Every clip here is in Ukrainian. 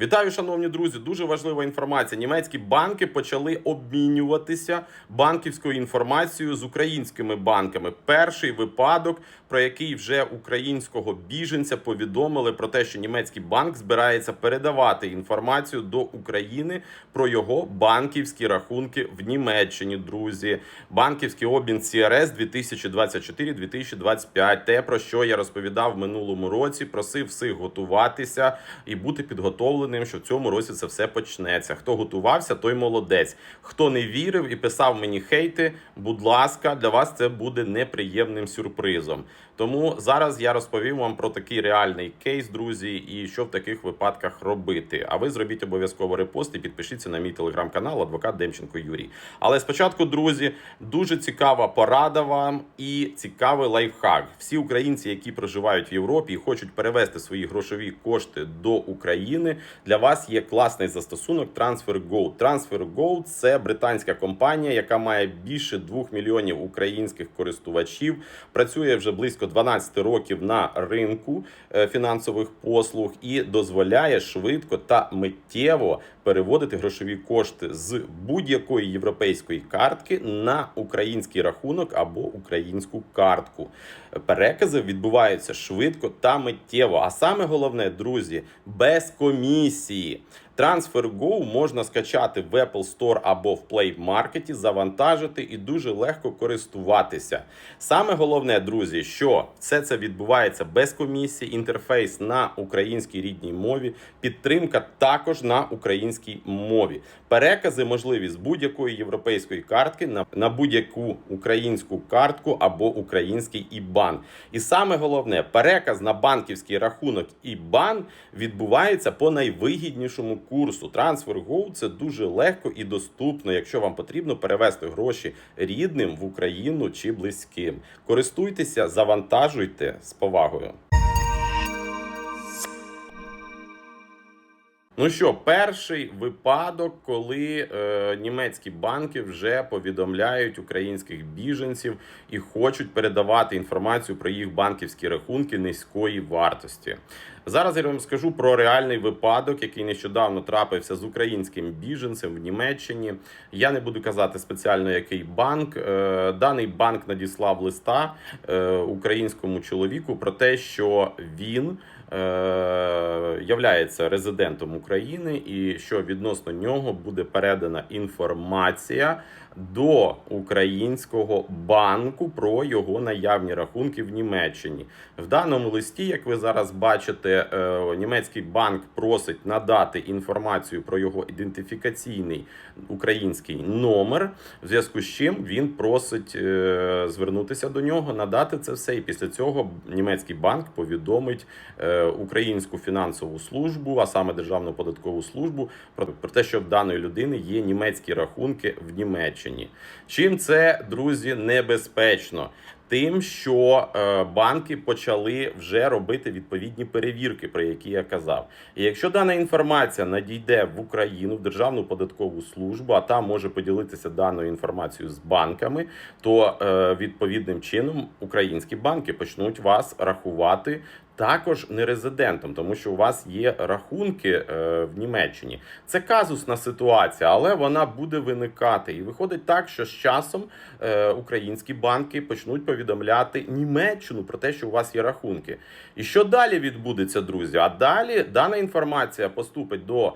Вітаю, шановні друзі. Дуже важлива інформація. Німецькі банки почали обмінюватися банківською інформацією з українськими банками. Перший випадок, про який вже українського біженця повідомили про те, що німецький банк збирається передавати інформацію до України про його банківські рахунки в Німеччині. Друзі, банківський обмін CRS 2024-2025. Те про що я розповідав в минулому році. Просив всіх готуватися і бути підготовленим, що в цьому році це все почнеться. Хто готувався, той молодець. Хто не вірив і писав мені хейти, будь ласка, для вас це буде неприємним сюрпризом. Тому зараз я розповім вам про такий реальний кейс, друзі, і що в таких випадках робити. А ви зробіть обов'язково репост і підпишіться на мій телеграм-канал Адвокат Демченко Юрій. Але спочатку, друзі, дуже цікава порада вам і цікавий лайфхак. Всі українці, які проживають в Європі і хочуть перевести свої грошові кошти до України. Для вас є класний застосунок TransferGo. TransferGo – це британська компанія, яка має більше 2 мільйонів українських користувачів. Працює вже близько 12 років на ринку е, фінансових послуг і дозволяє швидко та миттєво переводити грошові кошти з будь-якої європейської картки на український рахунок або українську картку. Перекази відбуваються швидко та миттєво. А саме головне, друзі, без комісії. TransferGo можна скачати в Apple Store або в Play Market, завантажити і дуже легко користуватися. Саме головне, друзі, що все це відбувається без комісії, інтерфейс на українській рідній мові, підтримка також на українській мові. Перекази можливі з будь-якої європейської картки на, на будь-яку українську картку або український ІБАН. І саме головне, переказ на банківський рахунок ІБАН відбувається по найвигіднішому курсу. TransferGo – це дуже легко і доступно, якщо вам потрібно перевести гроші рідним в Україну чи близьким. Користуйтеся, завантажуйте з повагою. Ну що, перший випадок, коли е, німецькі банки вже повідомляють українських біженців і хочуть передавати інформацію про їх банківські рахунки низької вартості. Зараз я вам скажу про реальний випадок, який нещодавно трапився з українським біженцем в Німеччині. Я не буду казати спеціально який банк. Е, даний банк надіслав листа е, українському чоловіку про те, що він е, являється резидентом України, і що відносно нього буде передана інформація до українського банку про його наявні рахунки в Німеччині. В даному листі, як ви зараз бачите, е, німецький банк просить надати інформацію про його ідентифікаційний український номер, в зв'язку з чим він просить е, звернутися до нього, надати це все. І після цього німецький банк повідомить е, українську фінансову службу, а саме Державну податкову службу, про те, що в даної людини є німецькі рахунки в Німеччині. Чим це, друзі, небезпечно? Тим, що е, банки почали вже робити відповідні перевірки, про які я казав. І якщо дана інформація надійде в Україну в Державну податкову службу, а там може поділитися даною інформацією з банками, то е, відповідним чином українські банки почнуть вас рахувати. Також не резидентом, тому що у вас є рахунки е, в Німеччині. Це казусна ситуація, але вона буде виникати. І виходить так, що з часом українські банки почнуть повідомляти Німеччину про те, що у вас є рахунки. І що далі відбудеться, друзі? А далі дана інформація поступить до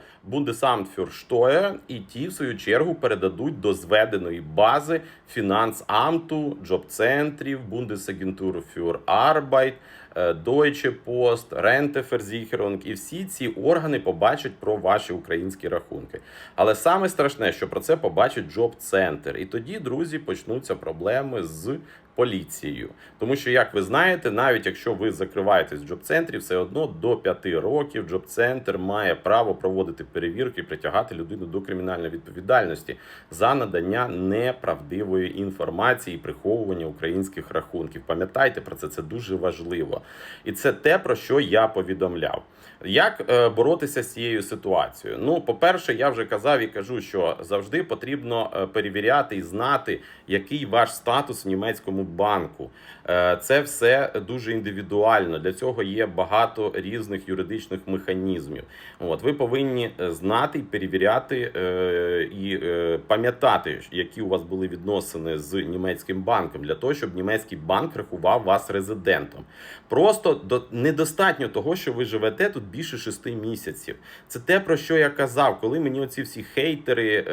Steuer, і ті, в свою чергу, передадуть до зведеної бази фінансамту, джоб-центрів, Bundesagentur für Arbeit, е, Deutsche Post, Renteversicherung, і всі ці органи побачать про ваші українські рахунки. Але саме страшне, що про це побачить джоб-центр. І тоді, друзі, почнуться проблеми з поліцією. Тому що, як ви знаєте, навіть якщо ви закриваєтесь в джоб-центрі, все одно до 5 років джоб-центр має право проводити перевірки і притягати людину до кримінальної відповідальності за надання неправдивої інформації і приховування українських рахунків. Пам'ятайте про це, це дуже важливо. І це те, про що я повідомляв. Як е, боротися з цією ситуацією? Ну, по-перше, я вже казав і кажу, що завжди потрібно е, перевіряти і знати, який ваш статус в німецькому банку. Е, Це все дуже індивідуально. Для цього є багато різних юридичних механізмів. От ви повинні е, знати перевіряти е, і пам'ятати, які у вас були відносини з німецьким банком, для того, щоб німецький банк рахував вас резидентом. Просто до недостатньо того, що ви живете тут більше шести місяців. Це те, про що я казав, коли мені оці всі хейтери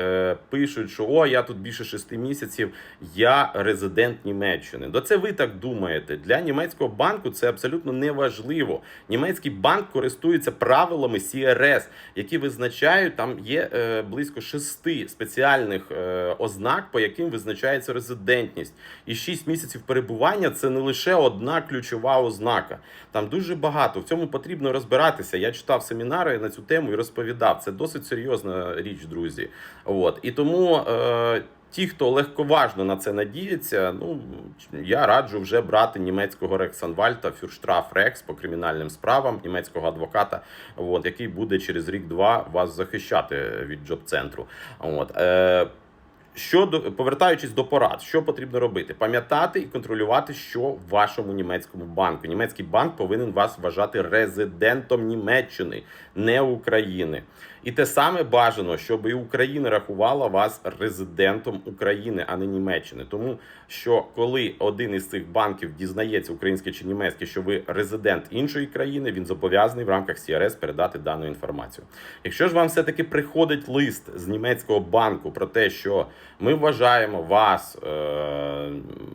пишуть, що о, я тут більше шести місяців, я резидент Німеччини. До це ви так думаєте. Для німецького банку це абсолютно неважливо. Німецький банк користується правилами CRS, які визначають, там є е, близько шести спеціальних е, ознак, по яким визначається резидентність. І 6 місяців перебування це не лише одна ключова ознака. Там дуже багато. В цьому потрібно розбиратися. Я читав семінари на цю тему і розповідав. Це досить серйозна річ, друзі. От і тому. Е, Ті, хто легковажно на це надіється, ну я раджу вже брати німецького Рексанвальта, Фюрштраф Рекс по кримінальним справам, німецького адвоката, от, який буде через рік-два вас захищати від джоб-центру. От. Е, Щодо повертаючись до порад, що потрібно робити? Пам'ятати і контролювати, що в вашому німецькому банку. Німецький банк повинен вас вважати резидентом Німеччини, не України. І те саме бажано, щоб і Україна рахувала вас резидентом України, а не Німеччини. Тому що коли один із цих банків дізнається український чи німецький, що ви резидент іншої країни, він зобов'язаний в рамках CRS передати дану інформацію. Якщо ж вам все таки приходить лист з німецького банку про те, що ми вважаємо вас е,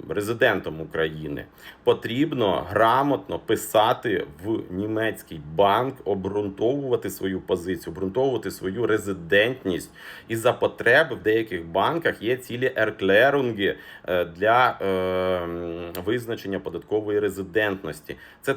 резидентом України, потрібно грамотно писати в німецький банк, обґрунтовувати свою позицію, обґрунтовувати свою резидентність. І за потреб в деяких банках є цілі ерклерунги е, для е, визначення податкової резидентності. Це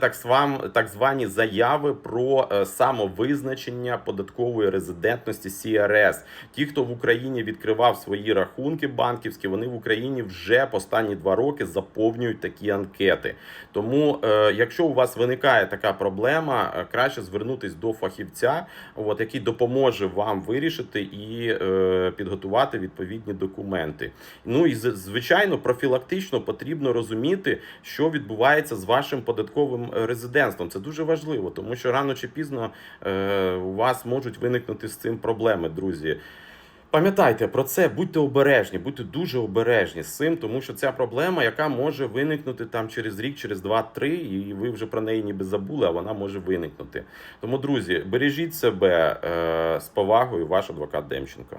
так, звані заяви про е, самовизначення податкової резидентності CRS. Ті, хто в Україні відкривав свої рахунки банківські, вони в Україні вже останні два роки заповнюють такі анкети. Тому, якщо у вас виникає така проблема, краще звернутись до фахівця, от, який допоможе вам вирішити і е, підготувати відповідні документи. Ну і звичайно, профілактично потрібно розуміти, що відбувається з вашим податковим е, резидентством. Це дуже важливо, тому що рано чи пізно е, у вас можуть виникнути з цим проблеми, друзі. Пам'ятайте про це, будьте обережні, будьте дуже обережні з цим, тому що ця проблема, яка може виникнути там через рік, через два-три, і ви вже про неї ніби забули, а вона може виникнути. Тому, друзі, бережіть себе е, з повагою, ваш адвокат Демченко.